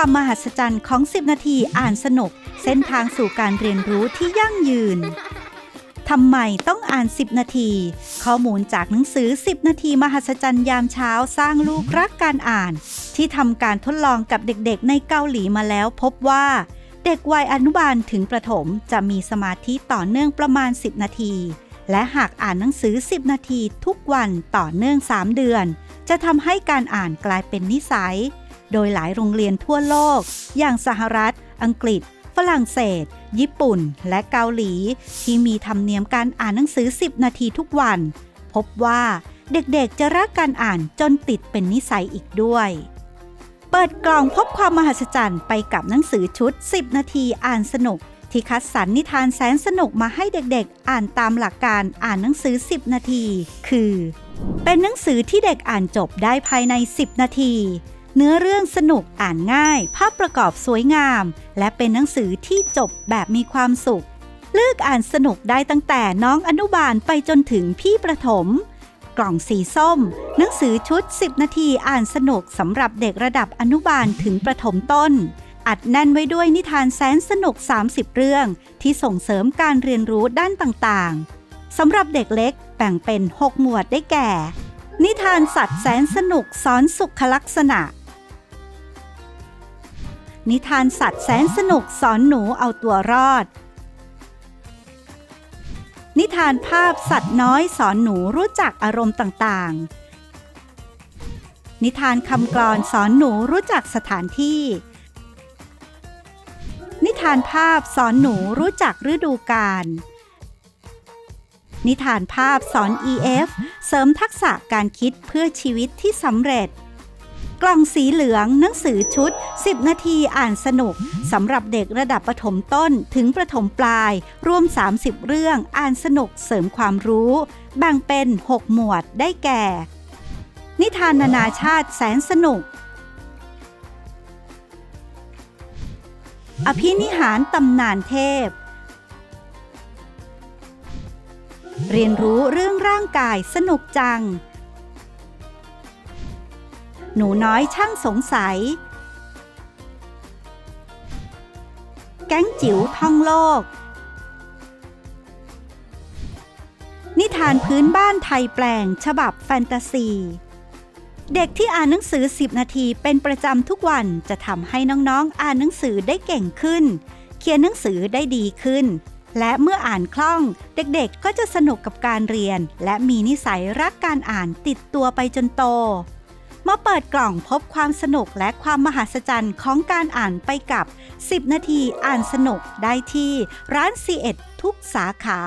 ความมหัศจรรย์ของ 10 นาทีอ่านสนุก เส้นทางสู่การเรียนรู้ที่ยั่งยืนทำไมต้องอ่าน 10 นาที ข้อมูลจากหนังสือ 10 นาที มหัศจรรย์ยามเช้าสร้างลูกรักการอ่าน ที่ทำการทดลองกับเด็กๆ ในเกาหลีมาแล้วพบว่า เด็กวัยอนุบาลถึงประถมจะมีสมาธิต่อเนื่องประมาณ 10 นาที และหากอ่านหนังสือ 10 นาทีทุกวันต่อเนื่อง 3 เดือน จะทำให้การอ่านกลายเป็นนิสัย โดยหลายโรงเรียนทั่วโลก อย่างสหรัฐ อังกฤษ ฝรั่งเศส ญี่ปุ่น และเกาหลี ที่มีธรรมเนียมการอ่านหนังสือ 10 นาทีทุกวัน พบว่าเด็กๆ จะรักการอ่านจนติดเป็นนิสัยอีกด้วย เปิดกล่องพบความมหัศจรรย์ไปกับหนังสือชุด 10 นาทีอ่านสนุก ที่คัดสรรนิทานแสนสนุกมาให้เด็กๆ อ่านตามหลักการอ่านหนังสือ 10 นาที คือ เป็นหนังสือที่เด็กอ่านจบได้ภายใน 10 นาที เนื้อเรื่องสนุกอ่านง่าย ภาพประกอบสวยงาม และเป็นหนังสือที่จบแบบมีความสุข เลือกอ่านสนุกได้ตั้งแต่น้องอนุบาลไปจนถึงพี่ประถม กล่องสีส้ม หนังสือชุด 10 นาทีอ่านสนุกสำหรับเด็กระดับอนุบาลถึงประถมต้น อัดแน่นไว้ด้วยนิทานแสนสนุก 30 เรื่อง ที่ส่งเสริมการเรียนรู้ด้านต่างๆสำหรับเด็กเล็กแบ่งเป็น 6 หมวดได้แก่นิทานสัตว์แสนสนุกสอนสุขลักษณะ นิทานสัตว์แสนสนุกสอนหนูเอาตัวรอด นิทานภาพสัตว์น้อยสอนหนูรู้จักอารมณ์ต่างๆ นิทานคำกลอนสอนหนูรู้จักสถานที่ นิทานภาพสอนหนูรู้จักฤดูกาล นิทานภาพสอน EF เสริมทักษะการคิดเพื่อชีวิตที่สำเร็จ กล่องสีเหลืองหนังสือชุด 10 นาทีอ่านสนุกสำหรับเด็กระดับประถมต้นถึงประถมปลาย รวม 30 เรื่องอ่านสนุกเสริมความรู้แบ่งเป็น 6 หมวดได้แก่ นิทานนานาชาติแสนสนุก อภินิหารตำนานเทพ เรียนรู้เรื่องร่างกายสนุกจัง หนูน้อยช่างสงสัย แก๊งจิ๋วท่องโลก นิทานพื้นบ้านไทยแปลง ฉบับแฟนตาซี เด็กที่อ่านหนังสือ 10 นาทีเป็นประจำทุกวันจะทำให้น้องๆ อ่านหนังสือได้เก่งขึ้น เขียนหนังสือได้ดีขึ้น และเมื่ออ่านคล่อง เด็กๆ ก็จะสนุกกับการเรียน และมีนิสัยรักการอ่านติดตัวไปจนโต มาเปิดกล่องพบความสนุกและความมหัศจรรย์ของการอ่านไปกับ 10 นาทีอ่านสนุกได้ที่ร้าน C1 ทุกสาขา